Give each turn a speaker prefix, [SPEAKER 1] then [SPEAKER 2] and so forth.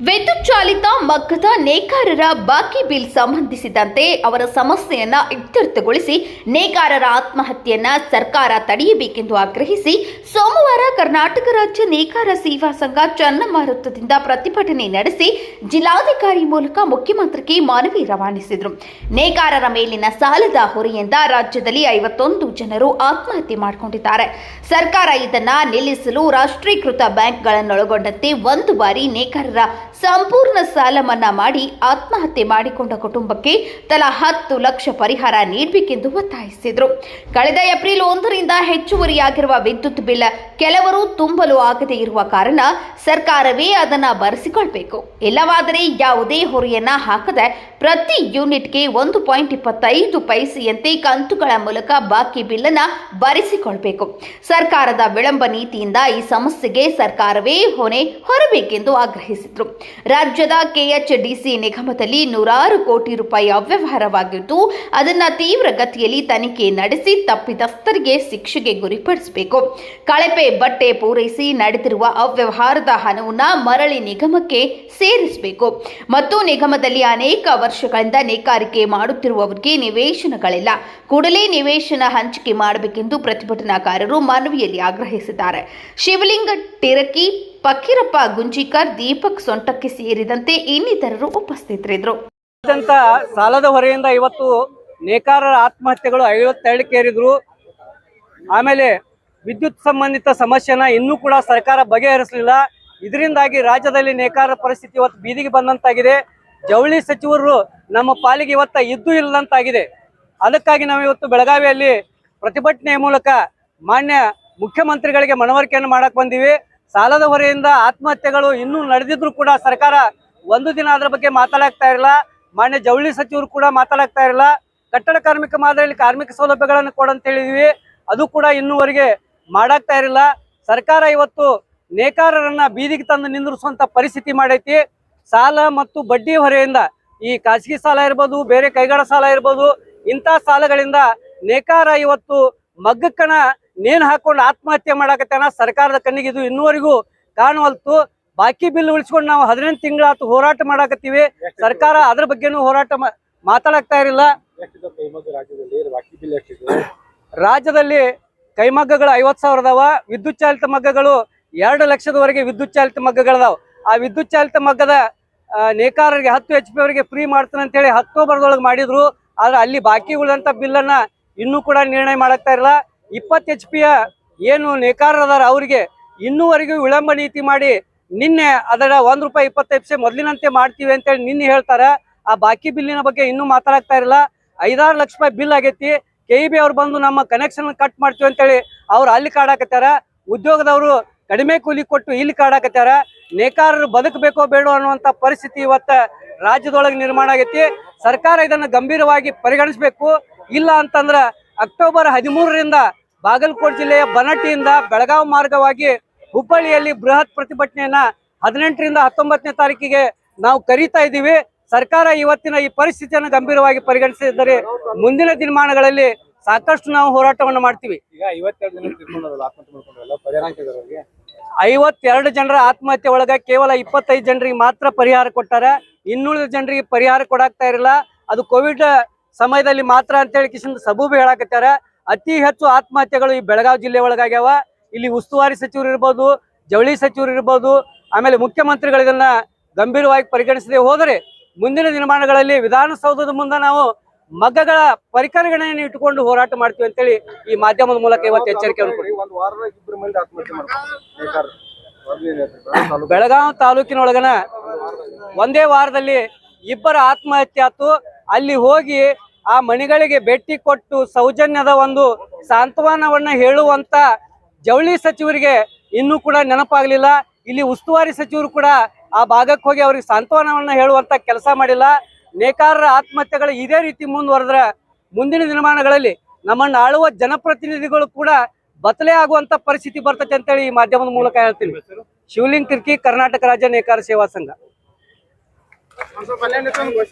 [SPEAKER 1] ವಿದ್ಯುತ್ ಚಾಲಿತ ಮಗ್ಗದ ನೇಕಾರರ ಬಾಕಿ ಬಿಲ್ ಸಂಬಂಧಿಸಿದಂತೆ ಅವರ ಸಮಸ್ಯೆಯನ್ನ ಇತ್ಯರ್ಥಗೊಳಿಸಿ ನೇಕಾರರ ಆತ್ಮಹತ್ಯೆಯನ್ನ ಸರ್ಕಾರ ತಡೆಯಬೇಕೆಂದು ಆಗ್ರಹಿಸಿ ಸೋಮವಾರ ಕರ್ನಾಟಕ ರಾಜ್ಯ ನೇಕಾರ ಸೇವಾ ಸಂಘ ಚನ್ನಮ್ಮ ವೃತ್ತದಿಂದ ಪ್ರತಿಭಟನೆ ನಡೆಸಿ ಜಿಲ್ಲಾಧಿಕಾರಿ ಮೂಲಕ ಮುಖ್ಯಮಂತ್ರಿಗೆ ಮನವಿ ರವಾನಿಸಿದರು. ನೇಕಾರರ ಮೇಲಿನ ಸಾಲದ ಹೊರೆಯಿಂದ ರಾಜ್ಯದಲ್ಲಿ ಐವತ್ತೊಂದು ಜನರು ಆತ್ಮಹತ್ಯೆ ಮಾಡಿಕೊಂಡಿದ್ದಾರೆ. ಸರ್ಕಾರ ಇದನ್ನ ನಿಲ್ಲಿಸಲು ರಾಷ್ಟ್ರೀಕೃತ ಬ್ಯಾಂಕ್ಗಳನ್ನೊಳಗೊಂಡಂತೆ ಒಂದು ಬಾರಿ ನೇಕಾರರ ಸಂಪೂರ್ಣ ಸಾಲ ಮನ್ನಾ ಮಾಡಿ ಆತ್ಮಹತ್ಯೆ ಮಾಡಿಕೊಂಡ ಕುಟುಂಬಕ್ಕೆ ತಲಾ ಹತ್ತು ಲಕ್ಷ ಪರಿಹಾರ ನೀಡಬೇಕೆಂದು ಒತ್ತಾಯಿಸಿದರು. ಕಳೆದ ಏಪ್ರಿಲ್ ಒಂದರಿಂದ ಹೆಚ್ಚುವರಿಯಾಗಿರುವ ವಿದ್ಯುತ್ ಬಿಲ್ ಕೆಲವರು ತುಂಬಲು ಆಗದೇ ಇರುವ ಕಾರಣ ಸರ್ಕಾರವೇ ಅದನ್ನು ಬರೆಸಿಕೊಳ್ಬೇಕು. ಇಲ್ಲವಾದರೆ ಯಾವುದೇ ಹೊರೆಯನ್ನ ಹಾಕದೆ ಪ್ರತಿ ಯೂನಿಟ್ಗೆ ಒಂದು ಪಾಯಿಂಟ್ ಇಪ್ಪತ್ತೈದು ಪೈಸೆಯಂತೆ ಕಂತುಗಳ ಮೂಲಕ ಬಾಕಿ ಬಿಲ್ಲನ್ನ ಬರೆಸಿಕೊಳ್ಬೇಕು. ಸರ್ಕಾರದ ವಿಳಂಬ ನೀತಿಯಿಂದ ಈ ಸಮಸ್ಯೆಗೆ ಸರ್ಕಾರವೇ ಹೊಣೆ ಹೊರಬೇಕೆಂದು ಆಗ್ರಹಿಸಿದರು. ರಾಜ್ಯದ ಕೆಎಚ್ಡಿಸಿ ನಿಗಮದಲ್ಲಿ ನೂರಾರು ಕೋಟಿ ರೂಪಾಯಿ ಅವ್ಯವಹಾರವಾಗಿದ್ದು, ಅದನ್ನ ತೀವ್ರ ಗತಿಯಲ್ಲಿ ತನಿಖೆ ನಡೆಸಿ ತಪ್ಪಿತಸ್ಥರಿಗೆ ಶಿಕ್ಷೆಗೆ ಗುರಿಪಡಿಸಬೇಕು. ಕಳಪೆ ಬಟ್ಟೆ ಪೂರೈಸಿ ನಡೆದಿರುವ ಅವ್ಯವಹಾರದ ಹಣವನ್ನ ಮರಳಿ ನಿಗಮಕ್ಕೆ ಸೇರಿಸಬೇಕು. ಮತ್ತು ನಿಗಮದಲ್ಲಿ ಅನೇಕ ವರ್ಷಗಳಿಂದ ನೇಕಾರಿಕೆ ಮಾಡುತ್ತಿರುವವರಿಗೆ ನಿವೇಶನಗಳಿಲ್ಲ. ಕೂಡಲೇ ನಿವೇಶನ ಹಂಚಿಕೆ ಮಾಡಬೇಕೆಂದು ಪ್ರತಿಭಟನಾಕಾರರು ಮನವಿಯಲ್ಲಿ ಆಗ್ರಹಿಸಿದ್ದಾರೆ. ಶಿವಲಿಂಗ ಟಿರಕಿ ಫಕೀರಪ್ಪ ಗುಂಜಿಕರ್, ದೀಪಕ್ ಸೊಂಟಕ್ಕೆ ಸೇರಿದಂತೆ ಇನ್ನಿತರರು ಉಪಸ್ಥಿತರಿದ್ದರು.
[SPEAKER 2] ಅತ್ಯಂತ ಸಾಲದ ಹೊರೆಯಿಂದ ಇವತ್ತು ನೇಕಾರರ ಆತ್ಮಹತ್ಯೆಗಳು ಐವತ್ತೆರಡಕ್ಕೇರಿದ್ರು ಆಮೇಲೆ ವಿದ್ಯುತ್ ಸಂಬಂಧಿತ ಸಮಸ್ಯೆನ ಇನ್ನೂ ಕೂಡ ಸರ್ಕಾರ ಬಗೆಹರಿಸಲಿಲ್ಲ. ಇದರಿಂದಾಗಿ ರಾಜ್ಯದಲ್ಲಿ ನೇಕಾರರ ಪರಿಸ್ಥಿತಿ ಇವತ್ತು ಬೀದಿಗೆ ಬಂದಂತಾಗಿದೆ. ಜವಳಿ ಸಚಿವರು ನಮ್ಮ ಪಾಲಿಗೆ ಇವತ್ತ ಇದ್ದು ಇಲ್ಲದಂತಾಗಿದೆ. ಅದಕ್ಕಾಗಿ ನಾವು ಇವತ್ತು ಬೆಳಗಾವಿಯಲ್ಲಿ ಪ್ರತಿಭಟನೆಯ ಮೂಲಕ ಮಾನ್ಯ ಮುಖ್ಯಮಂತ್ರಿಗಳಿಗೆ ಮನವರಿಕೆಯನ್ನು ಮಾಡಕ್ ಬಂದೀವಿ. ಸಾಲದ ಹೊರೆಯಿಂದ ಆತ್ಮಹತ್ಯೆಗಳು ಇನ್ನೂ ನಡೆದಿದ್ರು ಕೂಡ ಸರ್ಕಾರ ಒಂದು ದಿನ ಅದರ ಬಗ್ಗೆ ಮಾತಾಡಾಗ್ತಾ ಇರಲ್ಲ. ಮಾನ್ಯ ಜವಳಿ ಸಚಿವರು ಕೂಡ ಮಾತಾಡಾಗ್ತಾ ಇರಲ್ಲ. ಕಟ್ಟಡ ಕಾರ್ಮಿಕ ಮಾದರಿಯಲ್ಲಿ ಕಾರ್ಮಿಕ ಸೌಲಭ್ಯಗಳನ್ನು ಕೊಡಂತ ಹೇಳಿದ್ವಿ ಅದು ಕೂಡ ಇನ್ನೂವರೆಗೆ ಮಾಡಾಗ್ತಾ ಇರಲಿಲ್ಲ ಸರ್ಕಾರ ಇವತ್ತು ನೇಕಾರರನ್ನ ಬೀದಿಗೆ ತಂದು ನಿಂದ್ರಿಸುವಂತ ಪರಿಸ್ಥಿತಿ ಮಾಡೈತಿ. ಸಾಲ ಮತ್ತು ಬಡ್ಡಿ ಹೊರೆಯಿಂದ ಈ ಖಾಸಗಿ ಸಾಲ ಇರ್ಬೋದು, ಬೇರೆ ಕೈಗಾರ ಸಾಲ ಇರ್ಬೋದು, ಇಂಥ ಸಾಲಗಳಿಂದ ನೇಕಾರ ಇವತ್ತು ಮಗ್ಗಕ್ಕನ ನೇಣು ಹಾಕೊಂಡು ಆತ್ಮಹತ್ಯೆ ಮಾಡಾಕತ್ತಾನ. ಸರ್ಕಾರದ ಕಣ್ಣಿಗೆ ಇದು ಇನ್ನುವರೆಗೂ ಕಾಣವಲ್ತು ಬಾಕಿ ಬಿಲ್ ಉಳಿಸ್ಕೊಂಡು ನಾವು ಹದಿನೆಂಟು ತಿಂಗಳಾತು ಹೋರಾಟ ಮಾಡಾಕತ್ತೀವಿ. ಸರ್ಕಾರ ಅದ್ರ ಬಗ್ಗೆನೂ ಹೋರಾಟ ಮಾತಾಡಕ್ತಾ ಇರಲಿಲ್ಲ.
[SPEAKER 3] ರಾಜ್ಯದಲ್ಲಿ? ಬಿಲ್
[SPEAKER 2] ಕೈಮಗ್ಗಗಳು ಐವತ್ ಸಾವಿರ ಅದಾವ. ವಿದ್ಯುತ್ ಚಾಲಿತ ಮಗ್ಗಗಳು ಎರಡು ಲಕ್ಷದವರೆಗೆ ವಿದ್ಯುತ್ ಚಾಲಿತ ಮಗ್ಗಗಳದಾವ. ಆ ವಿದ್ಯುತ್ ಚಾಲಿತ ಮಗ್ಗದ ನೇಕಾರರಿಗೆ ಹತ್ತು ಎಚ್ ಪಿ ಅವರಿಗೆ ಫ್ರೀ ಮಾಡ್ತಾನೆ ಅಂತೇಳಿ ಬರದೊಳಗೆ ಮಾಡಿದ್ರು. ಆದ್ರೆ ಅಲ್ಲಿ ಬಾಕಿ ಉಳಿದಂತ ಬಿಲ್ಲನ್ನ ಇನ್ನೂ ಕೂಡ ನಿರ್ಣಯ ಮಾಡಕ್ತಾ ಇರಲ್ಲ. ಇಪ್ಪತ್ತು ಎಚ್ ಪಿಯ ಏನು ನೇಕಾರದಾರ ಅವರಿಗೆ ಇನ್ನೂವರೆಗೂ ವಿಳಂಬ ನೀತಿ ಮಾಡಿ ನಿನ್ನೆ ಅದರ ಒಂದು ರೂಪಾಯಿ ಇಪ್ಪತ್ತೈದು ಪೈಸೆ ಮೊದಲಿನಂತೆ ಮಾಡ್ತೀವಿ ಅಂತೇಳಿ ನಿನ್ನೆ ಹೇಳ್ತಾರೆ. ಆ ಬಾಕಿ ಬಿಲ್ಲಿನ ಬಗ್ಗೆ ಇನ್ನೂ ಮಾತಾಡ್ತಾ ಇರಲ್ಲ. ಐದಾರು ಲಕ್ಷ ರೂಪಾಯಿ ಬಿಲ್ ಆಗೈತಿ. ಕೆ ಇ ಬಿ ಅವ್ರು ಬಂದು ನಮ್ಮ ಕನೆಕ್ಷನ್ ಕಟ್ ಮಾಡ್ತೀವಿ ಅಂತೇಳಿ ಅವ್ರು ಅಲ್ಲಿ ಕಾಡಾಕತ್ತಾರ ಉದ್ಯೋಗದವರು ಕಡಿಮೆ ಕೂಲಿ ಕೊಟ್ಟು ಇಲ್ಲಿ ಕಾಡಾಕತ್ತಾರ ನೇಕಾರರು ಬದುಕಬೇಕೋ ಬೇಡೋ ಅನ್ನುವಂತ ಪರಿಸ್ಥಿತಿ ಇವತ್ತ ರಾಜ್ಯದೊಳಗೆ ನಿರ್ಮಾಣ ಆಗೈತಿ. ಸರ್ಕಾರ ಇದನ್ನ ಗಂಭೀರವಾಗಿ ಪರಿಗಣಿಸಬೇಕು. ಇಲ್ಲ ಅಂತಂದ್ರ ಅಕ್ಟೋಬರ್ ಹದಿಮೂರರಿಂದ ಬಾಗಲಕೋಟೆ ಜಿಲ್ಲೆಯ ಬನಟ್ಟಿಯಿಂದ ಬೆಳಗಾವಿ ಮಾರ್ಗವಾಗಿ ಹುಬ್ಬಳ್ಳಿಯಲ್ಲಿ ಬೃಹತ್ ಪ್ರತಿಭಟನೆಯನ್ನ ಹದಿನೆಂಟರಿಂದ ಹತ್ತೊಂಬತ್ತನೇ ತಾರೀಕಿಗೆ ನಾವು ಕರೀತಾ ಇದ್ದೀವಿ. ಸರ್ಕಾರ ಇವತ್ತಿನ ಈ ಪರಿಸ್ಥಿತಿಯನ್ನು ಗಂಭೀರವಾಗಿ ಪರಿಗಣಿಸಿದರೆ ಮುಂದಿನ ದಿನಮಾನಗಳಲ್ಲಿ ಸಾಕಷ್ಟು ನಾವು ಹೋರಾಟವನ್ನು ಮಾಡ್ತೀವಿ.
[SPEAKER 3] ಐವತ್ತೆರಡು
[SPEAKER 2] ಜನರ ಆತ್ಮಹತ್ಯೆ ಒಳಗ ಕೇವಲ ಇಪ್ಪತ್ತೈದು ಜನರಿಗೆ ಮಾತ್ರ ಪರಿಹಾರ ಕೊಟ್ಟಾರ. ಇನ್ನುಳಿದ ಜನರಿಗೆ ಪರಿಹಾರ ಕೊಡಾಕ್ತಾ ಇರಲ್ಲ. ಅದು ಕೋವಿಡ್ ಸಮಯದಲ್ಲಿ ಮಾತ್ರ ಅಂತೇಳಿ ಕಿಶನ್ ಸಬೂಬು ಹೇಳಾಕತ್ತಾರ ಅತಿ ಹೆಚ್ಚು ಆತ್ಮಹತ್ಯೆಗಳು ಈ ಬೆಳಗಾವಿ ಜಿಲ್ಲೆ ಒಳಗಾಗ್ಯಾವ. ಇಲ್ಲಿ ಉಸ್ತುವಾರಿ ಸಚಿವರು ಇರ್ಬೋದು ಜವಳಿ ಸಚಿವರು ಇರ್ಬೋದು ಆಮೇಲೆ ಮುಖ್ಯಮಂತ್ರಿಗಳು ಇದನ್ನ ಗಂಭೀರವಾಗಿ ಪರಿಗಣಿಸದೆ ಹೋದರೆ ಮುಂದಿನ ದಿನಮಾನಗಳಲ್ಲಿ ವಿಧಾನಸೌಧದ ಮುಂದೆ ನಾವು ಮಗ್ಗಗಳ ಪರಿಕರಗಳನ್ನು ಇಟ್ಟುಕೊಂಡು ಹೋರಾಟ ಮಾಡ್ತೀವಿ ಅಂತೇಳಿ ಈ ಮಾಧ್ಯಮದ ಮೂಲಕ ಇವತ್ತು ಎಚ್ಚರಿಕೆ
[SPEAKER 3] ಬೆಳಗಾವಿ
[SPEAKER 2] ತಾಲೂಕಿನೊಳಗನ ಒಂದೇ ವಾರದಲ್ಲಿ ಇಬ್ಬರ ಆತ್ಮಹತ್ಯೆ ಆತು ಅಲ್ಲಿ ಹೋಗಿ ಆ ಮಣಿಗಳಿಗೆ ಭೇಟಿ ಕೊಟ್ಟು ಸೌಜನ್ಯದ ಒಂದು ಸಾಂತ್ವನವನ್ನ ಹೇಳುವಂತ ಜವಳಿ ಸಚಿವರಿಗೆ ಇನ್ನೂ ಕೂಡ ನೆನಪಾಗಲಿಲ್ಲ. ಇಲ್ಲಿ ಉಸ್ತುವಾರಿ ಸಚಿವರು ಕೂಡ ಆ ಭಾಗಕ್ಕೆ ಹೋಗಿ ಅವ್ರಿಗೆ ಸಾಂತ್ವನವನ್ನ ಹೇಳುವಂತ ಕೆಲಸ ಮಾಡಿಲ್ಲ. ನೇಕಾರರ ಆತ್ಮಹತ್ಯೆಗಳು ಇದೇ ರೀತಿ ಮುಂದುವರೆದ್ರೆ ಮುಂದಿನ ದಿನಮಾನಗಳಲ್ಲಿ ನಮ್ಮನ್ನ ಆಳುವ ಜನಪ್ರತಿನಿಧಿಗಳು ಕೂಡ ಬದಲೇ ಆಗುವಂತ ಪರಿಸ್ಥಿತಿ ಬರ್ತೈತೆ ಅಂತೇಳಿ ಈ ಮಾಧ್ಯಮದ ಮೂಲಕ ಹೇಳ್ತೀನಿ. ಶಿವಲಿಂಗ್ ತಿರ್ಕಿ ಕರ್ನಾಟಕ ರಾಜ್ಯ ನೇಕಾರ ಸೇವಾ ಸಂಘ.